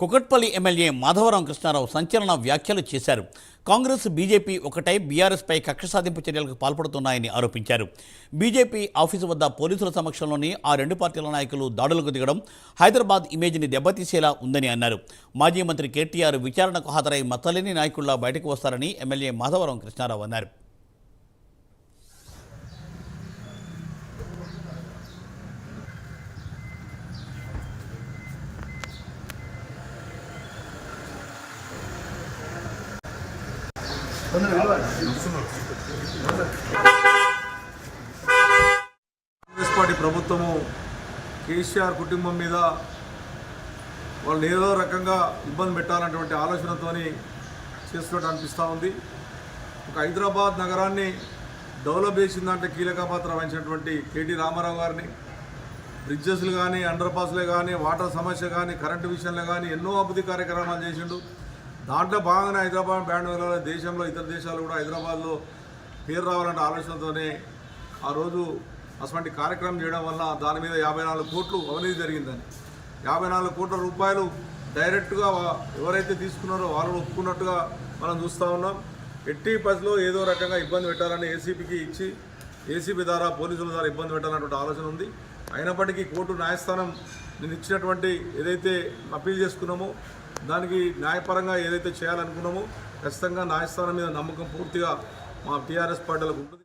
Kukatpally MLA Madhavarao Krishnarao సంచలన వ్యాఖ్యలు చేశారు. కాంగ్రెస్ బీజేపీ ఒకటై బీఆర్ఎస్పై కక్ష సాధింపు చర్యలకు పాల్పడుతున్నాయని ఆరోపించారు. బీజేపీ ఆఫీసు వద్ద పోలీసుల సమక్షంలోనే ఆ రెండు పార్టీల నాయకులు దాడులకు దిగడం హైదరాబాద్ ఇమేజ్ని దెబ్బతీసేలా ఉందని అన్నారు. మాజీ మంత్రి కేటీఆర్ విచారణకు హాజరై మత్తలేని నాయకుల్లా బయటకు వస్తారని ఎమ్మెల్యే మాధవరావు కృష్ణారావు అన్నారు. కాంగ్రెస్ పార్టీ ప్రభుత్వము కేసీఆర్ కుటుంబం మీద వాళ్ళు ఏదో రకంగా ఇబ్బంది పెట్టాలన్నటువంటి ఆలోచనతోని చేస్తున్నట్టు అనిపిస్తూ ఉంది. ఒక హైదరాబాద్ నగరాన్ని డెవలప్ చేసిందంటే కీలక పాత్ర వహించినటువంటి కేటీ రామారావు గారిని బ్రిడ్జెస్లు కానీ అండర్ పాస్లు కానీ వాటర్ సమస్య కానీ కరెంటు విషయంలో కానీ ఎన్నో అభివృద్ధి కార్యక్రమాలు చేసిండు. దాంట్లో భాగంగానే హైదరాబాద్ బ్యాండ్ వెళ్ళాలి దేశంలో ఇతర దేశాలు కూడా హైదరాబాద్లో పేరు రావాలనే ఆలోచనతోనే ఆ రోజు అటువంటి కార్యక్రమం చేయడం వల్ల దాని మీద యాభై నాలుగు కోట్లు అవినీతి జరిగిందని. యాభై నాలుగు కోట్ల రూపాయలు డైరెక్ట్గా ఎవరైతే తీసుకున్నారో వాళ్ళు ఒప్పుకున్నట్టుగా మనం చూస్తూ ఉన్నాం. ఎట్టి పసిలో ఏదో రకంగా ఇబ్బంది పెట్టాలని ఏసీబీకి ఇచ్చి ఏసీబీ ద్వారా పోలీసుల ద్వారా ఇబ్బంది పెట్టాలన్నటువంటి ఆలోచన ఉంది. అయినప్పటికీ కోర్టు న్యాయస్థానం నేను ఇచ్చినటువంటి ఏదైతే అప్పీల్ చేసుకున్నామో దానికి న్యాయపరంగా ఏదైతే చేయాలనుకున్నామో ఖచ్చితంగా న్యాయస్థానం మీద నమ్మకం పూర్తిగా మా టీఆర్ఎస్ పార్టీలకు ఉంటుంది.